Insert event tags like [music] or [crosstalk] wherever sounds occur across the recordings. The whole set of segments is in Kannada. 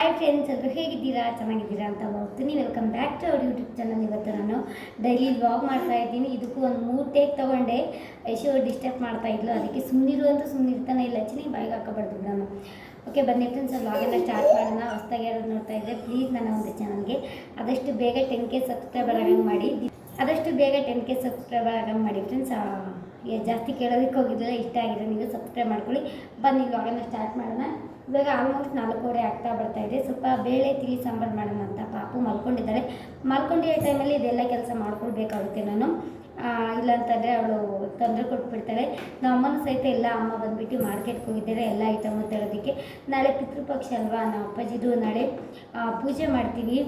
ಹಾಯ್ ಫ್ರೆಂಡ್ಸ್ ಹೇಗಿದ್ದೀರಾ? ಚೆನ್ನಾಗಿದ್ದೀರಾ ಅಂತ ಹೋಗ್ತೀನಿ ವೆಲ್ಕಮ್ ಬ್ಯಾಕ್ ಟು ಅವ್ರ ಯೂಟ್ಯೂಬ್ ಚಾನಲ್ ಇವತ್ತು ನಾನು ಡೈಲಿ ವ್ಲಾಗ್ ಮಾಡ್ತಾ ಇದ್ದೀನಿ. ಇದಕ್ಕೂ ಒಂದು ಮೂರು ಟೇಕ್ ತೊಗೊಂಡೆ. ಯಶೋ ಡಿಸ್ಟರ್ಬ್ ಮಾಡ್ತಾ ಇದ್ಲು. ಅದಕ್ಕೆ ಸುಮ್ಮನಿರು ಅಂತ ಸುಮ್ಮನಿರ್ತಾನೆ ಇಲ್ಲ. ಚಿನಿ ಬಾಯಿಗೆ ಹಾಕೋಬಾರ್ದು ನಾನು. ಓಕೆ ಬನ್ನಿ ಫ್ರೆಂಡ್ಸ್ ವ್ಲಾಗೆಲ್ಲ ಸ್ಟಾರ್ಟ್ ಮಾಡೋಣ. ಹೊಸ್ದಾಗಿ ಯಾರು ನೋಡ್ತಾ ಇದ್ದರೆ ಪ್ಲೀಸ್ ನನ್ನ ಒಂದು ಚಾನಲ್ಗೆ ಆದಷ್ಟು ಬೇಗ ಟೆನ್ ಕೆ ಸಬ್ಸ್ಕ್ರೈಬರ್ ಆಗಂಗೆ ಮಾಡಿ. ಆದಷ್ಟು ಬೇಗ ಟೆನ್ ಕೆ ಸಬ್ಸ್ಕ್ರೈಬರ್ ಆಗಂಗೆ ಮಾಡಿ ಫ್ರೆಂಡ್ಸ್ ಜಾಸ್ತಿ ಕೇಳೋದಕ್ಕೆ ಹೋಗಿದ್ದಿಲ್ಲ. ಇಷ್ಟ ಆಗಿದೆ ನೀವು ಸಬ್ಸ್ಕ್ರೈಬ್ ಮಾಡ್ಕೊಳ್ಳಿ. ಬನ್ನಿ ವ್ಲಾಗನ್ನು ಸ್ಟಾರ್ಟ್ ಮಾಡೋಣ. ಇವಾಗ ಆಲ್ಮೋಸ್ಟ್ ನಾಲ್ಕೂವರೆ ಆಗ್ತಾ ಬರ್ತಾ ಇದೆ. ಸ್ವಲ್ಪ ಬೇಳೆ, ತಿಳಿ, ಸಾಂಬಾರು ಮಾಡೋಣ ಅಂತ ಪಾಪು ಮಲ್ಕೊಂಡಿದ್ದಾರೆ. ಮಲ್ಕೊಂಡಿರೋ ಟೈಮಲ್ಲಿ ಇದೆಲ್ಲ ಕೆಲಸ ಮಾಡ್ಕೊಳ್ಬೇಕಾಗುತ್ತೆ ನಾನು. ಇಲ್ಲಾಂತಂದರೆ ಅವಳು ತೊಂದರೆ ಕೊಟ್ಬಿಡ್ತಾಳೆ ನಮ್ಮ ಅಮ್ಮನ ಸಹಿತ ಎಲ್ಲ ಅಮ್ಮ ಬಂದುಬಿಟ್ಟು ಮಾರ್ಕೆಟ್ಗೆ ಹೋಗಿದ್ದಾರೆ. ಎಲ್ಲ ಐಟಮು ತರೋದಕ್ಕೆ. ನಾಳೆ ಪಿತೃಪಕ್ಷ ಅಲ್ವಾ? ನಾವು ಅಪ್ಪಾಜಿದು ನಾಳೆ ಪೂಜೆ ಮಾಡ್ತೀವಿ.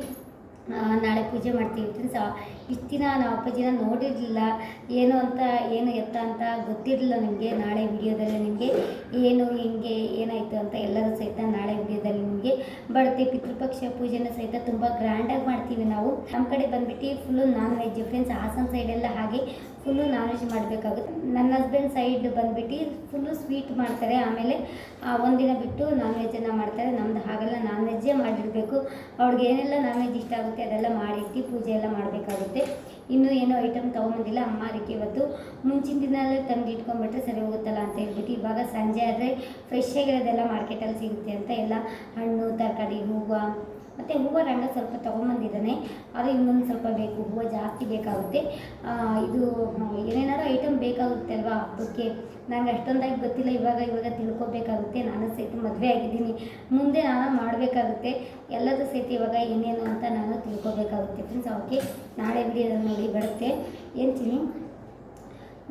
ನಾಳೆ ಪೂಜೆ ಮಾಡ್ತೀವಿ ಫ್ರೆಂಡ್ಸ್ ಇಷ್ಟು ದಿನ ನಾವು ಅಪ್ಪಾಜಿನ ನೋಡಿರಲಿಲ್ಲ. ಏನು ಅಂತ, ಏನು ಎತ್ತ ಅಂತ ಗೊತ್ತಿರಲಿಲ್ಲ ನಿಮಗೆ. ನಾಳೆ ವಿಡಿಯೋದಲ್ಲಿ ನಿಮಗೆ ಏನು, ಹೆಂಗೆ, ಏನಾಯಿತು ಅಂತ ಎಲ್ಲರೂ ಸಹಿತ ನಾಳೆ ವಿಡಿಯೋದಲ್ಲಿ ನಿಮಗೆ ಬರುತ್ತೆ. ಪಿತೃಪಕ್ಷ ಪೂಜೆನ ಸಹಿತ ತುಂಬ ಗ್ರ್ಯಾಂಡಾಗಿ ಮಾಡ್ತೀವಿ ನಾವು. ನಮ್ಮ ಕಡೆ ಬಂದುಬಿಟ್ಟು full non veg friends Hassan ಸೈಡೆಲ್ಲ ಹಾಗೆ ಫುಲ್ಲು ನಾನ್ ವೆಜ್ ಮಾಡಬೇಕಾಗುತ್ತೆ. ನನ್ನ ಹಸ್ಬೆಂಡ್ ಸೈಡ್ ಬಂದುಬಿಟ್ಟು ಫುಲ್ಲು ಸ್ವೀಟ್ ಮಾಡ್ತಾರೆ. ಆಮೇಲೆ ಆ, ಒಂದಿನ ಬಿಟ್ಟು ನಾನ್ ವೆಜ್ಜನ್ನು ಮಾಡ್ತಾರೆ. ನಮ್ದು ಹಾಗೆಲ್ಲ ನಾನ್ ವೆಜ್ಜೇ ಮಾಡಿರಬೇಕು. ಅವ್ರಿಗೆ ಏನೆಲ್ಲ ನಾನ್ ವೆಜ್ ಇಷ್ಟ ಆಗುತ್ತೆ ಅದೆಲ್ಲ ಮಾಡಿಟ್ಟು ಪೂಜೆ ಎಲ್ಲ ಮಾಡಬೇಕಾಗುತ್ತೆ. ಇನ್ನೂ ಏನೋ ಐಟಮ್ ತೊಗೊಂಬಂದಿಲ್ಲ. ಅಮ್ಮ ಅದಕ್ಕೆ ಇವತ್ತು ಮುಂಚಿನ ದಿನದಲ್ಲೇ ತಂದು ಇಟ್ಕೊಂಡ್ಬಿಟ್ರೆ ಸರಿ ಹೋಗುತ್ತಲ್ಲ ಅಂತ ಹೇಳ್ಬಿಟ್ಟು ಇವಾಗ ಸಂಜೆ ಆದರೆ ಫ್ರೆಶ್ ಆಗಿರೋದೆಲ್ಲ ಮಾರ್ಕೆಟಲ್ಲಿ ಸಿಗುತ್ತೆ ಅಂತ. ಎಲ್ಲ ಹಣ್ಣು ತರಕಾರಿ ಹೂವು ಮತ್ತು ಹೂವು ರಂಗ ಸ್ವಲ್ಪ ತೊಗೊಂಬಂದಿದ್ದಾನೆ. ಆದರೆ ಇನ್ನೊಂದು ಸ್ವಲ್ಪ ಬೇಕು, ಹೂವು ಜಾಸ್ತಿ ಬೇಕಾಗುತ್ತೆ. ಇದು ಏನೇನಾದ್ರು ಐಟಮ್ ಬೇಕಾಗುತ್ತೆ ಅಲ್ವಾ ಹಬ್ಬಕ್ಕೆ? ನನಗೆ ಅಷ್ಟೊಂದಾಗಿ ಗೊತ್ತಿಲ್ಲ, ಇವಾಗ ಇವಾಗ ತಿಳ್ಕೊಬೇಕಾಗುತ್ತೆ. ನಾನು ಸಹಿತ ಮದುವೆ ಆಗಿದ್ದೀನಿ. ಮುಂದೆ ನಾನು ಮಾಡಬೇಕಾಗುತ್ತೆ. ಎಲ್ಲದೂ ಸಹಿತ ಇವಾಗ ಏನೇನು ಅಂತ ನಾನು ತಿಳ್ಕೊಬೇಕಾಗುತ್ತೆ ಫ್ರೆಂಡ್ಸ್ ಓಕೆ ನಾಳೆ ವಿಡಿಯೋ ನೋಡಿ ಬರುತ್ತೆ. ಚಿನಿ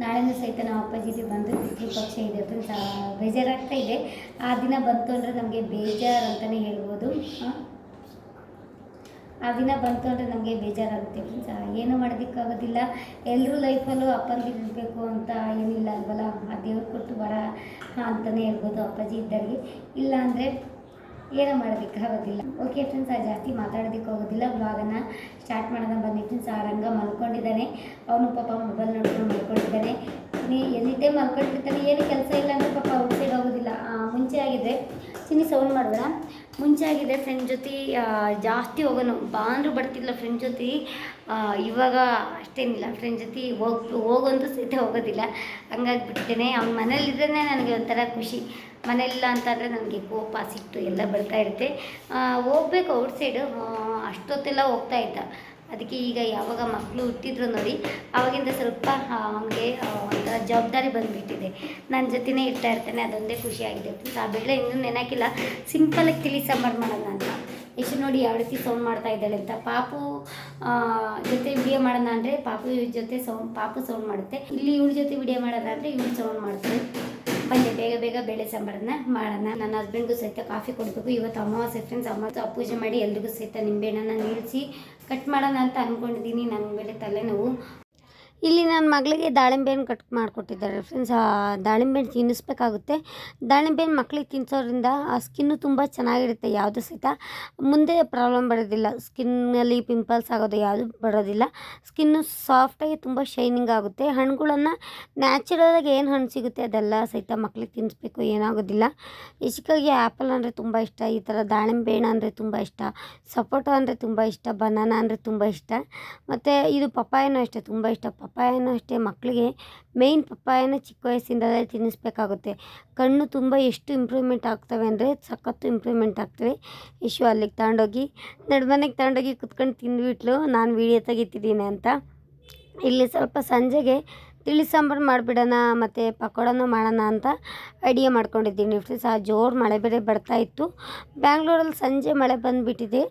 ನಾಳೆನೂ ಸಹಿತ ನಾವು ಅಪ್ಪಾಜಿಗೆ ಬಂದು ಪಕ್ಷ ಇದೆ ಫ್ರೆಂಡ್ಸ್ ಬೇಜಾರಾಗ್ತಾ ಇದೆ. ಆ ದಿನ ಬಂತು ಅಂದರೆ ನಮಗೆ ಬೇಜಾರು ಅಂತಲೇ ಹೇಳ್ಬೋದು. ಆ ದಿನ ಬಂತು ಅಂದರೆ ನಮಗೆ ಬೇಜಾರಾಗುತ್ತೆ ಫ್ರೆಂಡ್ಸ್. ಏನು ಮಾಡೋದಕ್ಕಾಗೋದಿಲ್ಲ. ಎಲ್ಲರೂ ಲೈಫಲ್ಲೂ ಅಪ್ಪಂದಿರಬೇಕು ಅಂತ ಏನಿಲ್ಲ ಅಲ್ವಲ್ಲ? ಆ ದೇವ್ರು ಕೊಟ್ಟು ಬರ ಅಂತಲೇ ಹೇಳ್ಬೋದು ಅಪ್ಪಾಜಿ ಇದ್ದವ್ರಿಗೆ. ಇಲ್ಲ ಅಂದರೆ ಏನೂ ಮಾಡೋದಕ್ಕಾಗೋದಿಲ್ಲ. ಓಕೆ ಫ್ರೆಂಡ್ಸ್ ಆ ಜಾಸ್ತಿ ಮಾತಾಡೋದಕ್ಕೆ ಹೋಗೋದಿಲ್ಲ ಬ್ಲಾಗನ್ನು ಸ್ಟಾರ್ಟ್ ಮಾಡೋಣ ಬನ್ನಿ ಸಾರಂಗ ಮಲ್ಕೊಂಡಿದ್ದಾನೆ. ಅವನು ಪಾಪ ಮೊಬೈಲ್ ನೋಡ್ಕೊಂಡು ಮಲ್ಕೊಂಡಿದ್ದಾನೆ. ನೀ ಎನಿ ಟೈಮ್ ಮಲ್ಕೊಂಡಿರ್ತಾನೆ ಏನು ಕೆಲಸ ಇಲ್ಲ ಅಂದರೆ ಪಾಪ ಔಟ್ಸೈಡ್ ಹೋಗೋದಿಲ್ಲ ಮುಂಚೆ ಆಗಿದ್ರೆ, ಚಿನ್ನಿ ಸೌಂಡ್ ಮಾಡಬೇಡ. ಮುಂಚೆ ಆಗಿದೆ ಫ್ರೆಂಡ್ ಜೊತೆ ಜಾಸ್ತಿ ಹೋಗೋನು. ಬಾ ಅಂದ್ರೂ ಬರ್ತಿಲ್ಲ ಫ್ರೆಂಡ್ ಜೊತೆ. ಇವಾಗ ಅಷ್ಟೇನಿಲ್ಲ. ಫ್ರೆಂಡ್ ಜೊತೆ ಹೋಗಿ, ಹೋಗಂತೂ ಸಹಿತ ಹೋಗೋದಿಲ್ಲ. ಹಂಗಾಗಿ ಬಿಟ್ಟಿದ್ದೇನೆ ಅವ್ನ ಮನೇಲಿದ್ರೇ ನನಗೆ ಒಂಥರ ಖುಷಿ. ಮನೆಯಲ್ಲ ಅಂತಂದರೆ ನನಗೆ ಕೋಪ, ಸಿಟ್ಟು ಎಲ್ಲ ಬರ್ತಾ ಇರುತ್ತೆ. ಹೋಗ್ಬೇಕು ಔಟ್ಸೈಡು ಅಷ್ಟೊತ್ತೆಲ್ಲ ಹೋಗ್ತಾ ಇದ್ದ. ಅದಕ್ಕೆ ಈಗ ಯಾವಾಗ ಮಕ್ಕಳು ಹುಟ್ಟಿದ್ರು ನೋಡಿ ಆವಾಗಿಂದ ಸ್ವಲ್ಪ ಅವನಿಗೆ ಒಂಥರ ಜವಾಬ್ದಾರಿ ಬಂದುಬಿಟ್ಟಿದೆ. ನನ್ನ ಜೊತೆನೇ ಇರ್ತಾ ಇರ್ತಾನೆ, ಅದೊಂದೇ ಖುಷಿಯಾಗಿದೆ ಆ ಬೇಳೆ ಇನ್ನೂ ನೆನಕಿಲ್ಲ. ಸಿಂಪಲಾಗಿ ತಿಳಿ ಸಾಂಬಾರು ಮಾಡೋಣ ಅಂತ. ಎಷ್ಟು ನೋಡಿ ಯಾವ ರೀತಿ ಸೌಂಡ್ ಮಾಡ್ತಾ ಇದ್ದಾಳೆ ಅಂತ. ಪಾಪು ಜೊತೆ ವಿಡಿಯೋ ಮಾಡೋಣ ಅಂದರೆ ಪಾಪು ಇವ್ರ ಜೊತೆ ಸೌಂಡ್, ಪಾಪು ಸೌಂಡ್ ಮಾಡುತ್ತೆ. ಇಲ್ಲಿ ಇವ್ರ ಜೊತೆ ವಿಡಿಯೋ ಅಂದರೆ ಇವ್ರು ಸೌಂಡ್ ಮಾಡ್ತಾರೆ. ಬನ್ನಿ, ಬೇಗ ಬೇಗ ಬೇಳೆ ಸಾಂಬಾರನ್ನ ಮಾಡೋಣ. ನನ್ನ ಹಸ್ಬೆಂಡ್ಗೂ ಸಹಿತ ಕಾಫಿ ಕೊಡಬೇಕು. ಇವತ್ತು ಅಮಾವಾಸ್ಯ ಫ್ರೆಂಡ್ಸ್ ಅಮ್ಮ ಪೂಜೆ ಮಾಡಿ ಎಲ್ರಿಗೂ ಸಹಿತ ನಿಂಬೆಹಣ್ಣನ್ನು ನಿಲ್ಲಿಸಿ ಕಟ್ ಮಾಡೋಣ ಅಂತ ಅಂದ್ಕೊಂಡಿದ್ದೀನಿ ನನ್ನ ಬೇರೆ ತಲೆನೋವು. ಇಲ್ಲಿ ನನ್ನ ಮಗಳಿಗೆ ದಾಳಿಂಬೆ ಹಣ್ಣು ಕಟ್ ಮಾಡಿಕೊಟ್ಟಿದ್ದಾರೆ ಫ್ರೆಂಡ್ಸ್ ದಾಳಿಂಬೆ ಹಣ್ಣು ತಿನ್ನಿಸ್ಬೇಕಾಗುತ್ತೆ. ದಾಳಿಂಬೆ ಹಣ್ಣು ಮಕ್ಳಿಗೆ ತಿನ್ನಿಸೋದ್ರಿಂದ ಆ ಸ್ಕಿನ್ನು ತುಂಬ ಚೆನ್ನಾಗಿರುತ್ತೆ, ಯಾವುದೂ ಸಹಿತ. ಮುಂದೆ ಪ್ರಾಬ್ಲಮ್ ಬರೋದಿಲ್ಲ. ಸ್ಕಿನ್ನಲ್ಲಿ ಪಿಂಪಲ್ಸ್ ಆಗೋದು ಯಾವುದು ಬರೋದಿಲ್ಲ. ಸ್ಕಿನ್ನು ಸಾಫ್ಟಾಗಿ ತುಂಬ ಶೈನಿಂಗ್ ಆಗುತ್ತೆ. ಹಣ್ಣುಗಳನ್ನು ನ್ಯಾಚುರಲಾಗಿ ಏನು ಹಣ್ಣು ಸಿಗುತ್ತೆ ಅದೆಲ್ಲ ಸಹಿತ ಮಕ್ಳಿಗೆ ತಿನ್ನಿಸ್ಬೇಕು ಏನಾಗೋದಿಲ್ಲ. ಹೆಚ್ಚಿಗಾಗಿ ಆ್ಯಪಲ್ ಅಂದರೆ ತುಂಬ ಇಷ್ಟ, ಈ ಥರ ದಾಳಿಂಬೆ ಹಣ್ಣು ಅಂದರೆ ತುಂಬ ಇಷ್ಟ, ಸಪೋಟ ಅಂದರೆ ತುಂಬ ಇಷ್ಟ ಬನಾನಾ ಅಂದರೆ ತುಂಬ ಇಷ್ಟ. ಮತ್ತು ಇದು ಪಪ್ಪಾಯನೂ ಅಷ್ಟೇ, ತುಂಬ ಇಷ್ಟ. ಪಪ್ಪಾಯನೂ ಅಷ್ಟೇ ಮಕ್ಕಳಿಗೆ ಮೇಯ್ನ್ ಪಪ್ಪಾಯನ ಚಿಕ್ಕ ವಯಸ್ಸಿಂದಲೇ ತಿನ್ನಿಸ್ಬೇಕಾಗುತ್ತೆ. ಕಣ್ಣು ತುಂಬ ಎಷ್ಟು ಇಂಪ್ರೂವ್ಮೆಂಟ್ ಆಗ್ತವೆ ಅಂದರೆ ಸಖತ್ತು ಇಂಪ್ರೂವ್ಮೆಂಟ್ ಆಗ್ತವೆ. ಇಶು ಅಲ್ಲಿಗೆ ತಗೊಂಡೋಗಿ ನಡುಮನೆಗೆ ತಗೊಂಡೋಗಿ ಕುತ್ಕೊಂಡು ತಿಂದುಬಿಟ್ಲು, ನಾನು ವೀಡಿಯೋ ತೆಗಿತಿದ್ದೀನಿ ಅಂತ. ಇಲ್ಲಿ ಸ್ವಲ್ಪ ಸಂಜೆಗೆ ತಿಳಿ ಸಾಂಬಾರು ಮಾಡಿಬಿಡೋಣ, ಮತ್ತು ಪಕೋಡನೂ ಮಾಡೋಣ ಅಂತ ಐಡಿಯಾ ಮಾಡ್ಕೊಂಡಿದ್ದೀನಿ. ಫ್ರೆಂಡ್ಸ್ ಆ ಜೋರು ಮಳೆ ಬೇರೆ ಬರ್ತಾ ಇತ್ತು. ಬ್ಯಾಂಗ್ಳೂರಲ್ಲಿ ಸಂಜೆ ಮಳೆ ಬಂದುಬಿಟ್ಟಿದೆ.